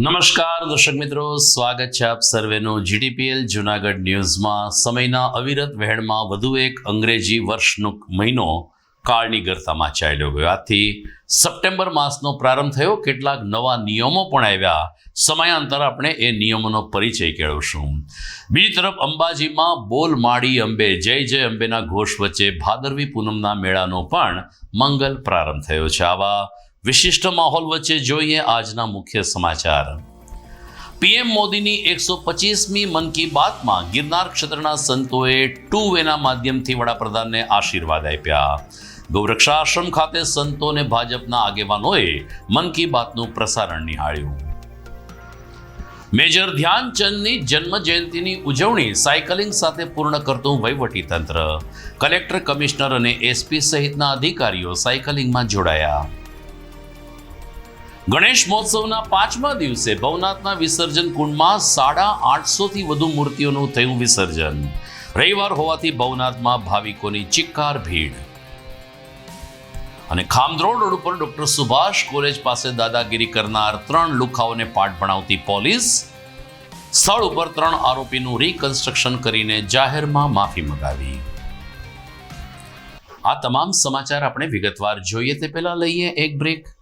નમસ્કાર, દર્શક મિત્રો. સ્વાગત છે આપ સર્વેનું જીડીપીએલ જુનાગઢ ન્યૂઝમાં. સમયના અવિરત વહેણમાં વધુ એક અંગ્રેજી વર્ષનો મહિનો કાળની ગરતામાં ચાલ્યો ગયો. આથી સપ્ટેમ્બર માસનો પ્રારંભ થયો. કેટલાક નવા નિયમો પણ આવ્યા. સમયાંતર આપણે એ નિયમોનો પરિચય કેળવશું. બીજી તરફ અંબાજીમાં બોલ માળી અંબે, જય જય અંબેના ઘોષ વચ્ચે ભાદરવી પૂનમના મેળાનો પણ મંગલ પ્રારંભ થયો છે. આવા વિશિષ્ટ માહોલ વચ્ચે જોઈએ આજના મુખ્ય સમાચાર. પીએમ મોદીની એકસો પચીસમી મન કી બાતમાં ગિરનાર ક્ષેત્રના સંતોએ ટુ વેના માધ્યમથી વડાપ્રધાનને આશીર્વાદ આપ્યા. ગૌરક્ષાશ્રમ ખાતે સંતો અને ભાજપના આગેવાનોએ મન કી બાતનું પ્રસારણ નિહાળ્યું. મેજર ધ્યાનચંદની જન્મ જયંતિની ઉજવણી સાયકલિંગ સાથે પૂર્ણ કરતું વહીવટી તંત્ર. કલેક્ટર કમિશનર અને એસપી સહિતના અધિકારીઓ સાયકલિંગમાં જોડાયા. ગણેશ મહોત્સવના પાંચમા દિવસે ભવનાથના વિસર્જન કુંડમાં સાડા આઠસોથી વધુ મૂર્તિઓનું થયું વિસર્જન. રવિવાર હોવાથી ભવનાથમાં ભાવિકોની ચિક્કાર ભીડ. અને ખામદ્રોડ રોડ ઉપર ડોક્ટર સુભાષ કોલેજ પાસે દાદાગીરી કરનાર ત્રણ લુખાઓને પાઠ ભણાવતી પોલીસ સ્થળ ઉપર ત્રણ આરોપીનું રીકન્સ્ટ્રક્શન કરીને જાહેરમાં માફી મંગાવી. આ તમામ સમાચાર આપણે વિગતવાર જોઈએ તે પહેલા લઈએ એક બ્રેક